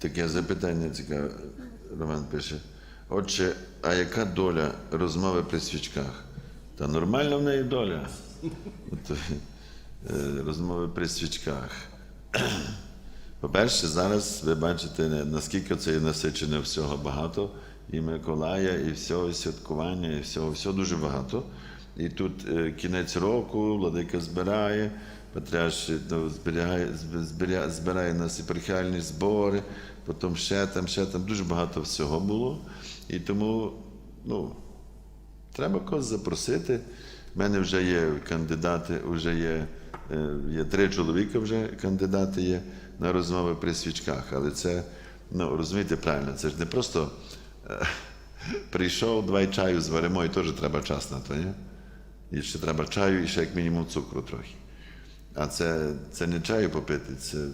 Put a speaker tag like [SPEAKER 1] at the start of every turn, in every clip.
[SPEAKER 1] Таке запитання цікаве, Роман пише. Отже, а яка доля розмови при свічках? Та нормальна в неї доля. От, е, розмови при свічках. По-перше, зараз ви бачите, наскільки це насичене всього багато, і Миколая, і всього святкування, і всього, всього дуже багато. І тут е, кінець року, владика збирає, Патріарш ну, зберігає, зб- збирає нас епархіальні збори, потім ще там, ще там дуже багато всього було. І тому, ну, Треба когось запросити. У мене вже є кандидати, вже є, е, є три чоловіка вже кандидати є на розмови при свічках. Але це, ну розумієте правильно, це ж не просто е, прийшов, давай чаю зваримо, і теж треба час на то, ні? І ще треба чаю, і ще як мінімум цукру трохи. А це, це не чаю попити, це.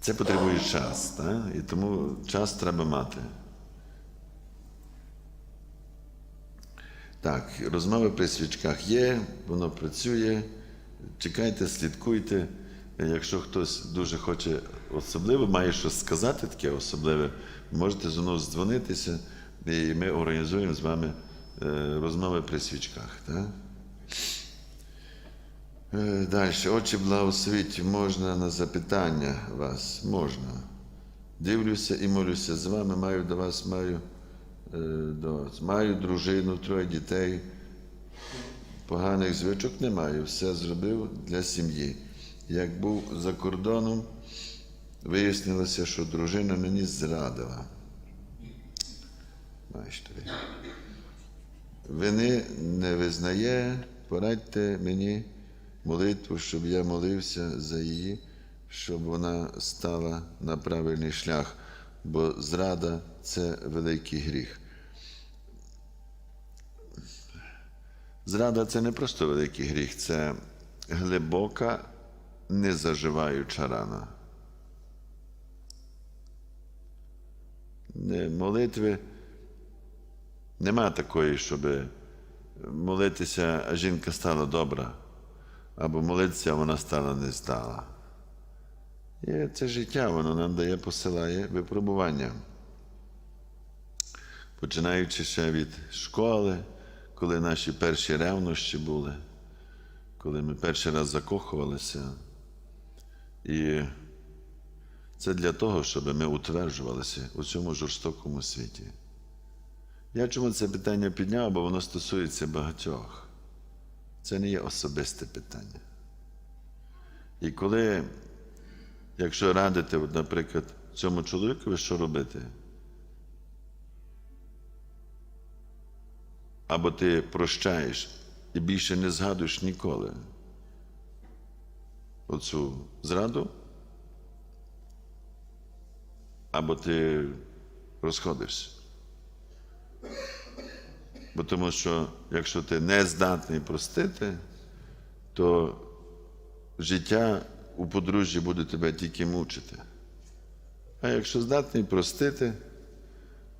[SPEAKER 1] Це потребує час, так? і тому час треба мати. Так, розмови при свічках є, воно працює. Чекайте, слідкуйте. Якщо хтось дуже хоче особливо, має щось сказати таке особливе, можете зі мною здзвонитися, і ми організуємо з вами розмови при свічках. Так? Е, Далі. Отче благословіть, можна на запитання вас? Можна. Дивлюся і молюся з вами, маю до вас, маю, е, до вас. маю дружину, троє дітей. Поганих звичок не маю. Все зробив для сім'ї. Як був за кордоном, вияснилося, що дружина мені зрадила. Бачите. ви. Вини не визнає, порадьте мені молитву, щоб я молився за її, щоб вона стала на правильний шлях, бо зрада це великий гріх. Зрада це не просто великий гріх, це глибока, незаживаюча рана. Не- Молитви нема такої, щоб молитися, а жінка стала добра, або молитися, а вона стала не стала. І це життя, воно нам дає, посилає випробування. Починаючи ще від школи, коли наші перші ревнощі були, коли ми перший раз закохувалися. І це для того, щоб ми утверджувалися у цьому жорстокому світі. Я чому це питання підняв, бо воно стосується багатьох. Це не є особисте питання. І коли, якщо радити, наприклад, цьому чоловікові, що робити? Або ти прощаєш і більше не згадуєш ніколи оцю зраду, або ти розходишся. Бо тому що якщо ти не здатний простити, то життя у подружжі буде тебе тільки мучити. А якщо здатний простити,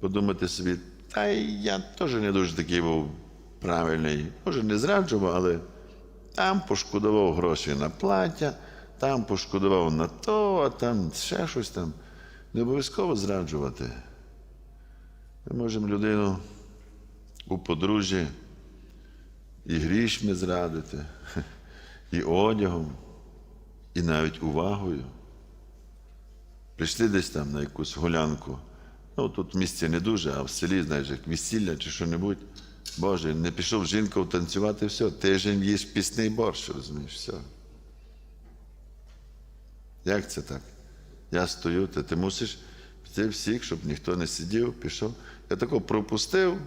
[SPEAKER 1] подумати собі, та я теж не дуже такий був правильний, може не зраджував, але там пошкодував гроші на плаття, там пошкодував на то, а там ще щось там. Не обов'язково зраджувати. Ми можемо людину у подружжі і грішми зрадити, і одягом, і навіть увагою. Прийшли десь там на якусь гулянку. Ну, тут в місті не дуже, а в селі, знаєш, як весілля чи що-небудь. Боже, не пішов жінка танцювати, все, тиждень їш пісний борщ, розумієш, все. Як це так? Я стою, ти, ти мусиш піти всіх, щоб ніхто не сидів, пішов. Я тако пропустив,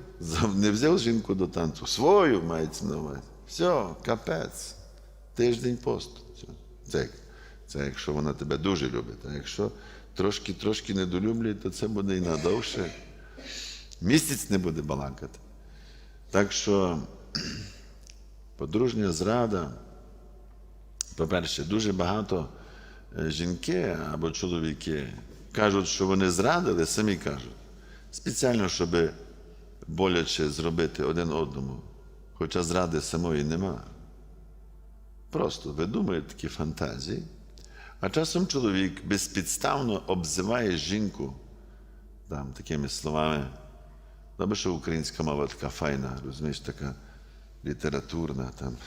[SPEAKER 1] не взяв жінку до танцю. Свою мається на увазі. Все, капець. Тиждень посту. Це, це якщо вона тебе дуже любить. А якщо трошки-трошки недолюблює, то це буде і надовше. Місяць не буде балакати. Так що подружня зрада, по-перше, дуже багато е, жінки або чоловіки кажуть, що вони зрадили, самі кажуть. Спеціально, щоб боляче зробити один одному, хоча зради самої нема. Просто видумують такі фантазії, А часом чоловік безпідставно обзиває жінку там, такими словами. Добре, що українська мова така файна, розумієш, така літературна, там,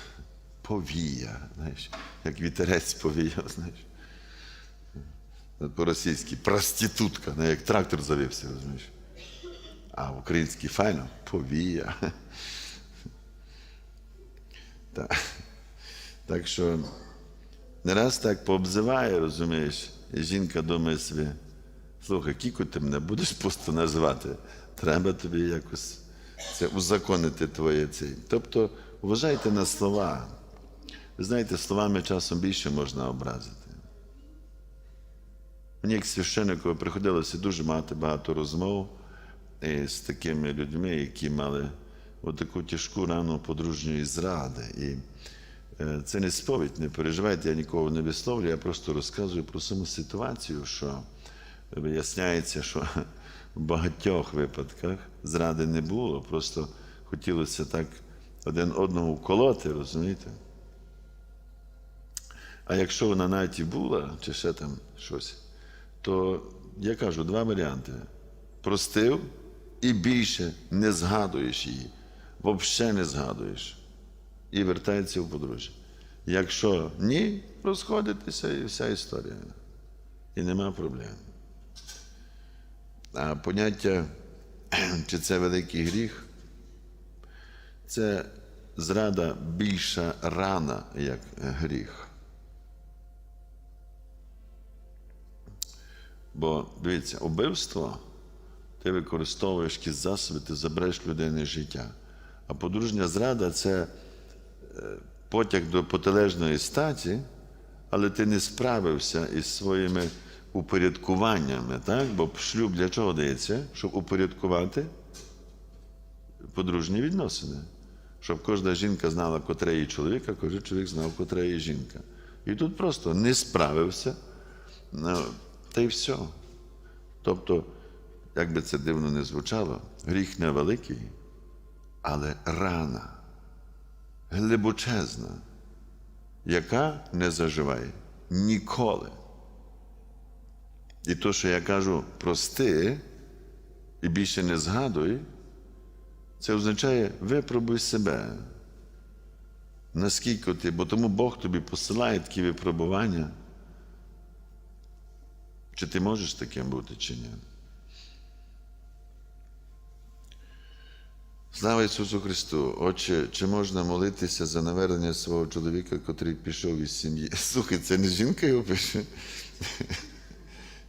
[SPEAKER 1] повія, знаєш, як вітерець повіяв, знаєш. По-російськи проститутка, не як трактор завівся, розумієш. А в українській файно повія. Так. так що не раз так пообзиває, розумієш, і жінка думає собі, слухай, кіку ти мене будеш просто називати. Треба тобі якось це узаконити твоє цей. Тобто вважайте на слова. Ви знаєте, словами часом більше можна образити. Мені як священнику приходилося дуже мати багато розмов е, з такими людьми, які мали таку тяжку рану подружньої зради. І е, це не сповідь, не переживайте, я нікого не висловлюю, я просто розказую про саму ситуацію, що виясняється, що в багатьох випадках зради не було, просто хотілося так один одного вколоти, розумієте? А якщо вона навіть і була, чи ще там щось, то я кажу два варіанти: простив і більше не згадуєш її, взагалі не згадуєш. І вертається в подружжя. Якщо ні, розходитеся і вся історія. І нема проблем. А поняття, чи це великий гріх, це зрада більша рана, як гріх. Бо дивіться, убивство ти використовуєш якісь засоби, ти забереш людини життя. А подружня зрада це е, потяг до протилежної статі, але ти не справився із своїми упорядкуваннями. Так? Бо шлюб для чого дається? Щоб упорядкувати подружні відносини. Щоб кожна жінка знала, котре її чоловік, а кожен чоловік знав, котре її жінка. І тут просто не справився. Та й все. Тобто, як би це дивно не звучало, гріх невеликий, але рана глибочезна, яка не заживає ніколи. І то, що я кажу, прости і більше не згадуй, це означає випробуй себе. Наскільки ти, бо тому Бог тобі посилає такі випробування. Чи ти можеш таким бути, чи ні? Слава Ісусу Христу! Отче, чи можна молитися за навернення свого чоловіка, котрий пішов із сім'ї? Слухай, це не жінка його пише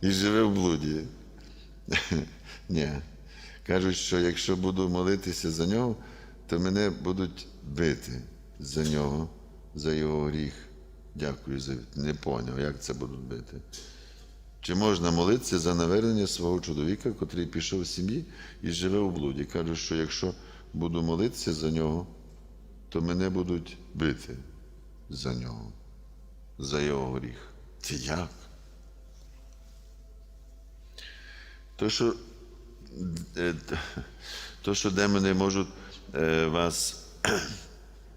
[SPEAKER 1] і живе в блуді. Ні. Кажуть, що якщо буду молитися за нього, то мене будуть бити за нього, за його гріх. Дякую за не поняв, як це будуть бити. Чи можна молитися за навернення свого чоловіка, котрий пішов з сім'ї і живе у блуді? Кажуть, що якщо буду молитися за нього, то мене будуть бити за нього, за його гріх. Це як? То, що, е, то, що демони можуть е, вас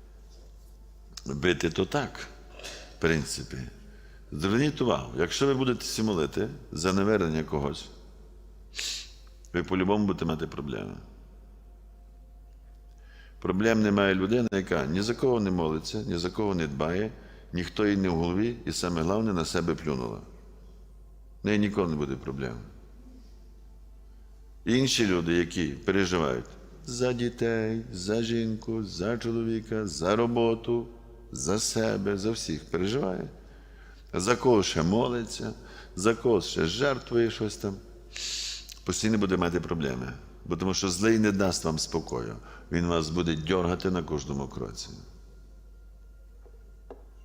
[SPEAKER 1] бити, то так, в принципі. Зверніть увагу, якщо ви будете молити за навернення когось, ви по-любому будете мати проблеми. Проблем немає людина, яка ні за кого не молиться, ні за кого не дбає, ніхто їй не в голові, і саме головне на себе плюнула. В неї ніколи не буде проблем. Інші люди, які переживають за дітей, за жінку, за чоловіка, за роботу, за себе, за всіх переживають. За кого ще молиться, за кого ще жертвує щось там, постійно буде мати проблеми. Бо тому що злий не дасть вам спокою. Він вас буде дьоргати на кожному кроці.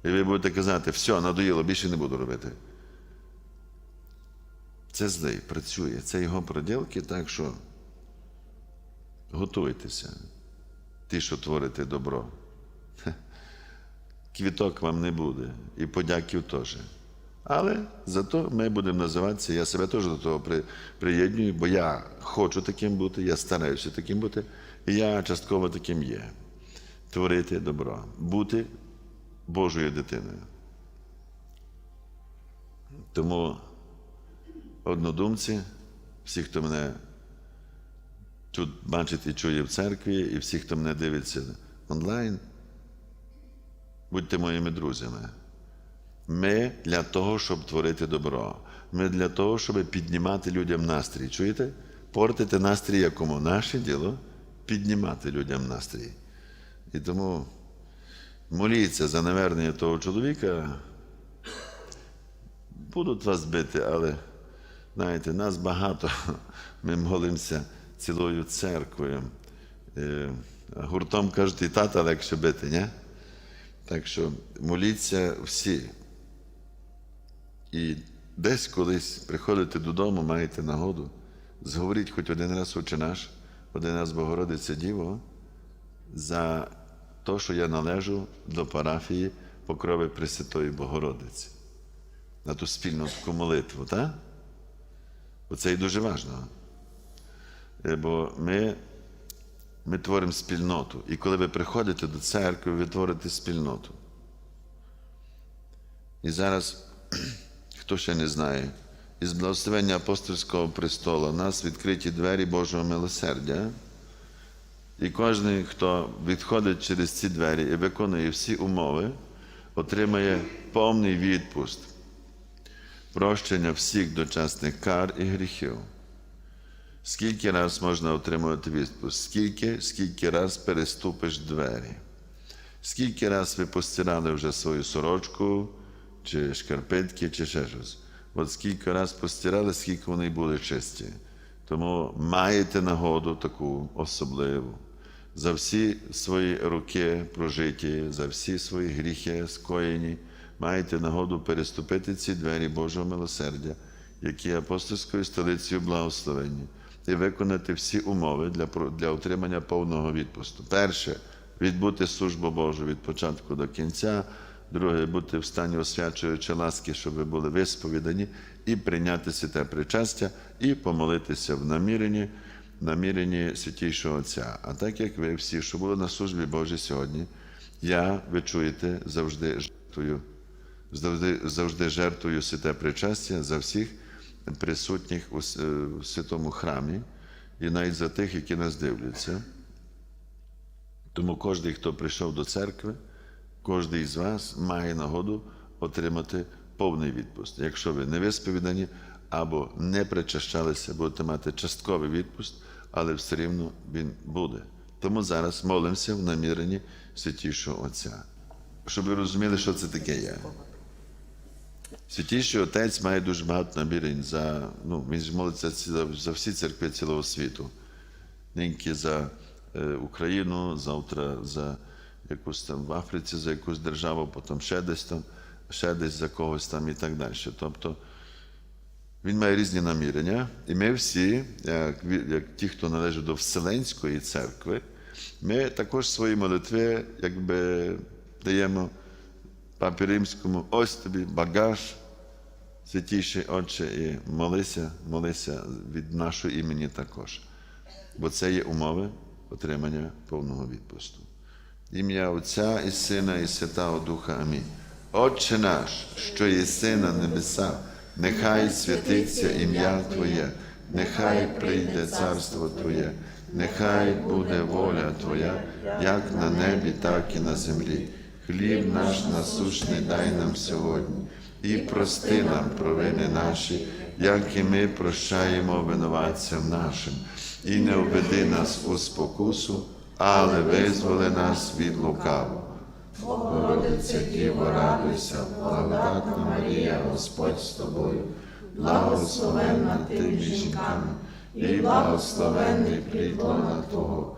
[SPEAKER 1] І ви будете казати, все, надоїло, більше не буду робити. Це злий працює, це його проділки, так що готуйтеся, ті, що творите добро. Квіток вам не буде, і подяків теж. Але зато ми будемо називатися, я себе теж до того при, приєднюю, бо я хочу таким бути, я стараюся таким бути, і я частково таким є. Творити добро, бути Божою дитиною. Тому однодумці, всі, хто мене тут бачить і чує в церкві, і всі, хто мене дивиться онлайн, будьте моїми друзями. Ми для того, щоб творити добро. Ми для того, щоб піднімати людям настрій. Чуєте? Портити настрій якому? Наше діло піднімати людям настрій. І тому моліться за навернення того чоловіка. Будуть вас бити, але знаєте, нас багато. Ми молимося цілою церквою. Е, Гуртом кажуть, і тата легше бити, ні? Так що моліться всі. І десь колись приходите додому, маєте нагоду, зговоріть хоч один раз Отче наш, один раз Богородиця Діво, за те, що я належу до парафії Покрови Пресвятої Богородиці. На ту спільну таку молитву, так? Оце і дуже важливо. Е, Бо ми, ми творимо спільноту. І коли ви приходите до церкви, ви творите спільноту. І зараз, хто ще не знає, із благословення апостольського престолу у нас відкриті двері Божого милосердя. І кожен, хто відходить через ці двері і виконує всі умови, отримає повний відпуст, прощення всіх дочасних кар і гріхів. Скільки раз можна отримувати відпуск? Скільки, скільки раз переступиш двері? Скільки раз ви постирали вже свою сорочку, чи шкарпетки, чи ще щось? От скільки раз постирали, скільки вони були чисті. Тому маєте нагоду таку особливу. За всі свої роки прожиті, за всі свої гріхи скоєні, маєте нагоду переступити ці двері Божого милосердя, які апостольською столицею благословені, і виконати всі умови для, для отримання повного відпусту. Перше відбути службу Божу від початку до кінця. Друге, бути в стані освячуючи ласки, щоб ви були висповідані, і прийняти святе причастя, і помолитися в наміренні, наміренні святійшого Отця. А так як ви всі, що були на службі Божій сьогодні, я, ви чуєте, завжди жертвую, завжди, завжди жертвую святе причастя за всіх присутніх у святому храмі, і навіть за тих, які нас дивляться. Тому кожен, хто прийшов до церкви, кожен із вас має нагоду отримати повний відпуст. Якщо ви не висповідані або не причащалися, будете мати частковий відпуст, але все рівно він буде. Тому зараз молимося в наміренні святішого Отця. Щоб ви розуміли, що це таке є. Святіший Отець має дуже багато намірень за, ну, він ж молиться за, за всі церкви цілого світу. Ниньки за е, Україну, завтра за якусь там в Африці, за якусь державу, потім ще десь там, ще десь за когось там і так далі. Тобто він має різні намірення, і ми всі, як, як ті, хто належить до Вселенської церкви, ми також свої молитви якби даємо Папі Римському, ось тобі багаж, святіший Отче, і молися, молися від нашого імені також. Бо це є умови отримання повного відпусту. Ім'я Отця і Сина, і Святого Духа. Амінь. Отче наш, що єси на небесах, нехай святиться ім'я Твоє, нехай прийде царство Твоє, нехай буде воля Твоя, як на небі, так і на землі. Хліб наш насущний дай нам сьогодні, і прости нам провини наші, як і ми прощаємо винуватцям нашим, і не введи нас у спокусу, але визволи нас від лукавого. Богородиця Діво, радуйся, благодатна Марія, Господь з тобою, благословенна ти між жінками, і благословенний плід лона Твого,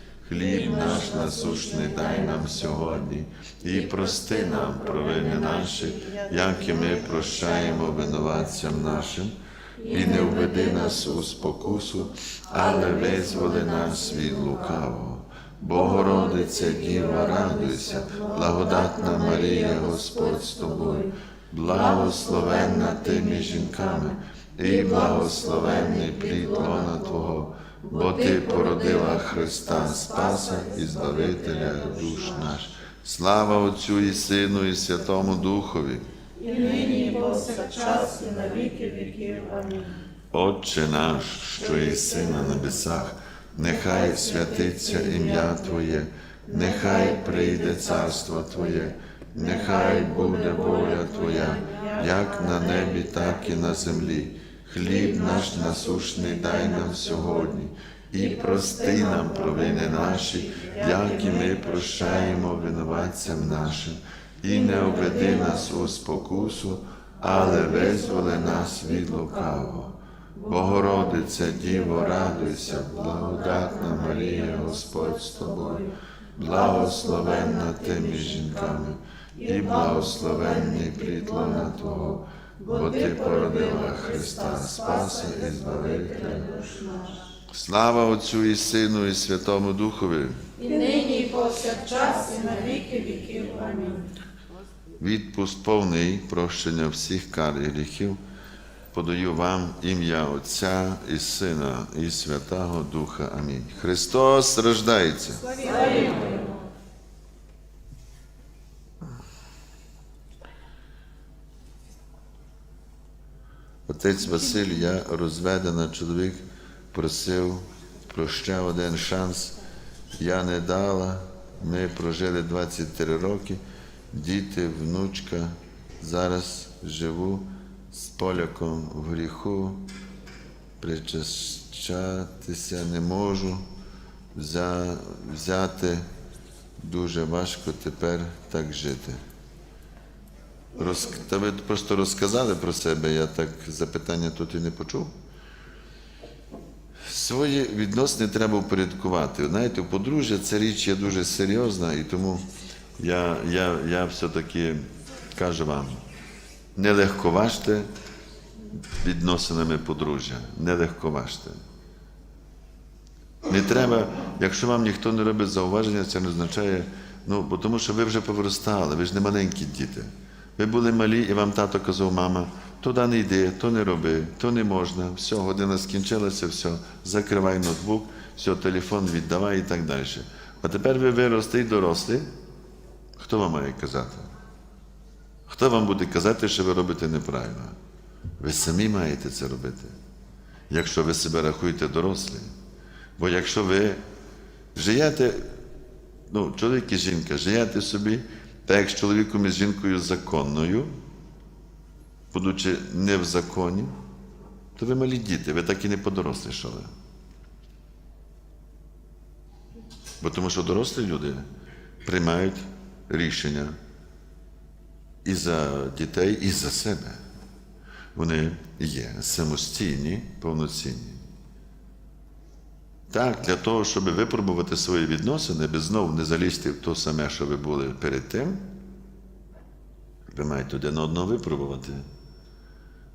[SPEAKER 1] Хліб наш насущний дай нам сьогодні, і прости нам провини наші, як і ми прощаємо винуватцям нашим, і не введи нас у спокусу, але визволи нас від лукавого. Богородиця Діва, радуйся, благодатна Марія, Господь з тобою, благословенна ти між жінками, і благословенний плід лона Твого, бо Ти породила Христа Спаса і Збавителя душ наш. Слава Отцю і Сину, і Святому Духові.
[SPEAKER 2] і нині, і повсякчас, і на віки віків. Амінь.
[SPEAKER 1] Отче наш, що єси на небесах, нехай святиться ім'я Твоє, нехай прийде царство Твоє, нехай буде воля Твоя, як на небі, так і на землі. Хліб наш насушний дай нам сьогодні, і прости нам провини наші, як і ми прощаємо винуватцям нашим, і не введи нас у спокусу, але визволи нас від лукавого. Богородиця Діво, радуйся, благодатна Марія, Господь з тобою, благословенна ти між жінками, і благословенний плід лона Твого, бо ти породила Христа Спаса і Збавителя. Слава Отцю і Сину, і Святому Духові.
[SPEAKER 2] І нині, і повсякчас, і на віки віків. Амінь.
[SPEAKER 1] Відпуст повний прощення всіх кар і гріхів. Подаю вам ім'я Отця і Сина, і Святого Духа. Амінь. Христос рождається. Отець Василь, я розведена чоловік, просив про ще один шанс. Я не дала. Ми прожили 23 роки. Діти, внучка. Зараз живу з поляком в гріху. Причащатися не можу. Взяти дуже важко тепер так жити. Роз... Та ви просто розказали про себе, я так запитання тут і не почув. Свої відносини треба упорядкувати. Знаєте, подружжя це річ є дуже серйозна, і тому я, я, я все-таки кажу вам, не легковажте відносинами подружжя, не легковажте. Не треба, якщо вам ніхто не робить зауваження, це не означає, ну, тому що ви вже повиростали, ви ж не маленькі діти. Ви були малі, і вам тато казав, мама, туди не йди, то не роби, то не можна, все, година скінчилася, все, закривай ноутбук, все, телефон віддавай і так далі. А тепер ви виросли і дорослі. Хто вам має казати? Хто вам буде казати, що ви робите неправильно? Ви самі маєте це робити, якщо ви себе рахуєте дорослі. Бо якщо ви живете, ну, чоловік і жінка, живете собі, так як з чоловіком і з жінкою законною, будучи не в законі, то ви малі діти, ви так і не подорослішали. Бо тому що дорослі люди приймають рішення і за дітей, і за себе. Вони є самостійні, повноцінні. Так, для того, щоб випробувати свої відносини, ви знову не залізти в те саме, що ви були перед тим, ви маєте один одного випробувати.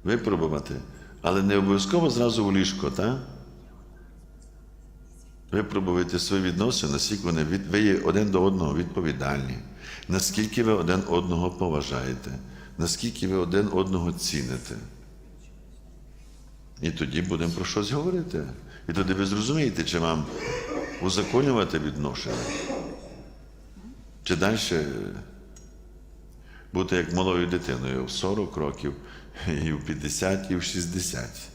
[SPEAKER 1] Випробувати. Але не обов'язково зразу у ліжко, так? Випробуйте свої відносини, наскільки вони від, ви є один до одного відповідальні, наскільки ви один одного поважаєте, наскільки ви один одного ціните. І тоді будемо про щось говорити. І тоді ви зрозумієте, чи вам узаконювати відношення, чи далі бути як малою дитиною в 40 років, і в 50, і в 60.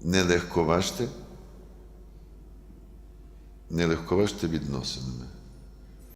[SPEAKER 1] Не легковажте, не легковажте відносинами.